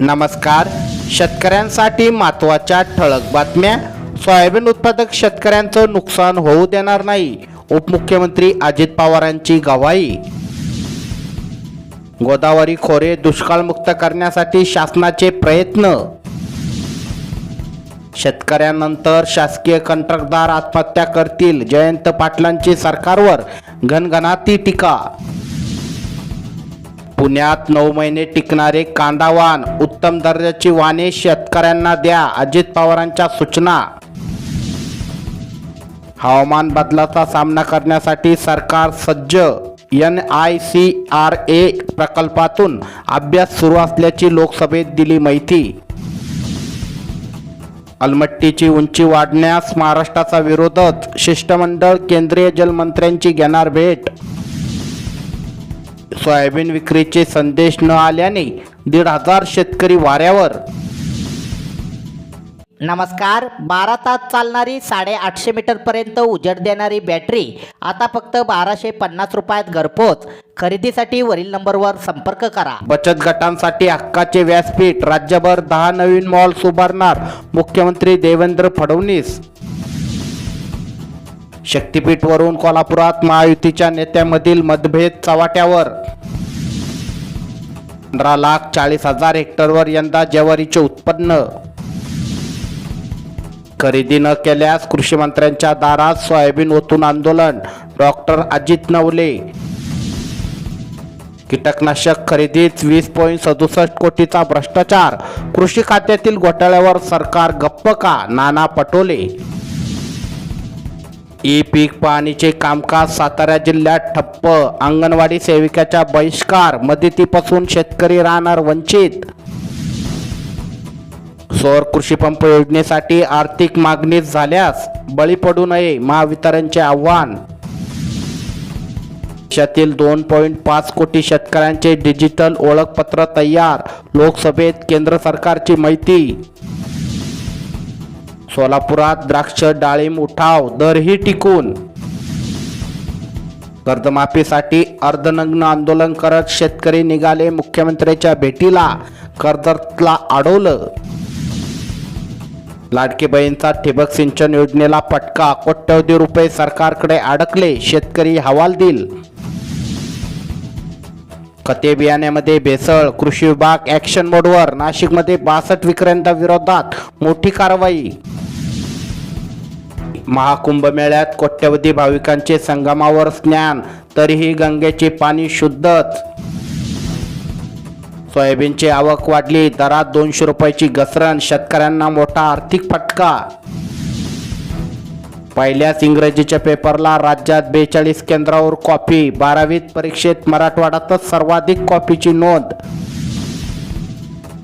नमस्कार. शेतकऱ्यांसाठी महत्त्वाच्या ठळक बातम्या. सोयाबीन उत्पादक शेतकऱ्यांचं नुकसान होऊ देणार नाही उपमुख्यमंत्री अजित पवारांची गवाही. गोदावरी खोरे दुष्काळमुक्त करण्यासाठी शासनाचे प्रयत्न. शेतकऱ्यांनंतर शासकीय कंत्राटदार आत्महत्या करतील जयंत पाटलांची सरकारवर घनघनाती टीका. पुण्यात नऊ महिने टिकणारे कांदावान उत्तम दर्जाची वाणे शेतकऱ्यांना द्या अजित पवारांच्या सूचना. हवामान बदलाचा सामना करण्यासाठी सरकार सज्ज N I C R A प्रकल्पातून अभ्यास सुरू असल्याची लोकसभेत दिली माहिती. अलमट्टीची उंची वाढण्यास महाराष्ट्राचा विरोधच शिष्टमंडळ केंद्रीय जलमंत्र्यांची घेणार भेट. सोयाबीन विक्रीचे संदेश न आल्याने दीड हजार शेतकरी वाऱ्यावर. नमस्कार. बारा तास चालणारी साडेआठशे मीटरपर्यंत उजेड देणारी बॅटरी आता फक्त बाराशे पन्नास रुपयात घरपोच. खरेदीसाठी वरील नंबरवर संपर्क करा. बचत गटांसाठी हक्काचे व्यासपीठ. राज्यभर दहा नवीन मॉल्स उभारणार मुख्यमंत्री देवेंद्र फडणवीस. शक्तीपीठवरून कोल्हापुरात महायुतीच्या नेत्यामधील मतभेद चव्हाट्यावर. पंधरा लाख चाळीस हजार हेक्टरवर यंदा ज्वारीचे उत्पन्न. खरेदी न केल्यास कृषी मंत्र्यांच्या दारात सोयाबीन ओतून आंदोलन. डॉक्टर अजित नवले. कीटकनाशक खरेदीत वीस पॉईंट सदुसष्ट कोटीचा भ्रष्टाचार. कृषी खात्यातील घोटाळ्यावर सरकार गप्प का? नाना पटोले. ई पीक पाहणीचे कामकाज सातारा जिल्ह्यात ठप्प. अंगणवाडी सेविकाच्या बहिष्कार मदतीपासून शेतकरी राहणार वंचित. सौर कृषीपंप योजनेसाठी आर्थिक मागणी झाल्यास बळी पडू नये महावितरणचे आव्हान. देशातील दोन पॉईंट पाच कोटी शेतकऱ्यांचे डिजिटल ओळखपत्र तयार लोकसभेत केंद्र सरकारची माहिती. सोलापुरात द्राक्ष डाळिंब उठाव दरही टिकून. कर्जमाफीसाठी अर्धनग्न आंदोलन करत शेतकरी निघाले मुख्यमंत्र्यांच्या भेटीला. कर्जतला अडवलं. लाडकी बहीणचा ठिबक सिंचन योजनेला फटका कोट्यवधी रुपये सरकारकडे अडकले शेतकरी हवालदिल खते बियाण्यामध्ये भेसळ कृषी विभाग ॲक्शन मोडवर नाशिकमध्ये बासष्ट विक्रेत्यांविरोधात मोठी कारवाई. महाकुंभ मेळ्यात कोट्यवधी भाविकांचे संगमावर स्नान तरीही गंगेचे पाणी शुद्धच. सोयाबीनची आवक वाढली दरात दोनशे रुपयाची घसरण शेतकऱ्यांना मोठा आर्थिक फटका. पहिल्याच इंग्रजीच्या पेपरला राज्यात बेचाळीस केंद्रावर कॉपी बारावीत परीक्षेत मराठवाड्यातच सर्वाधिक कॉपीची नोंद.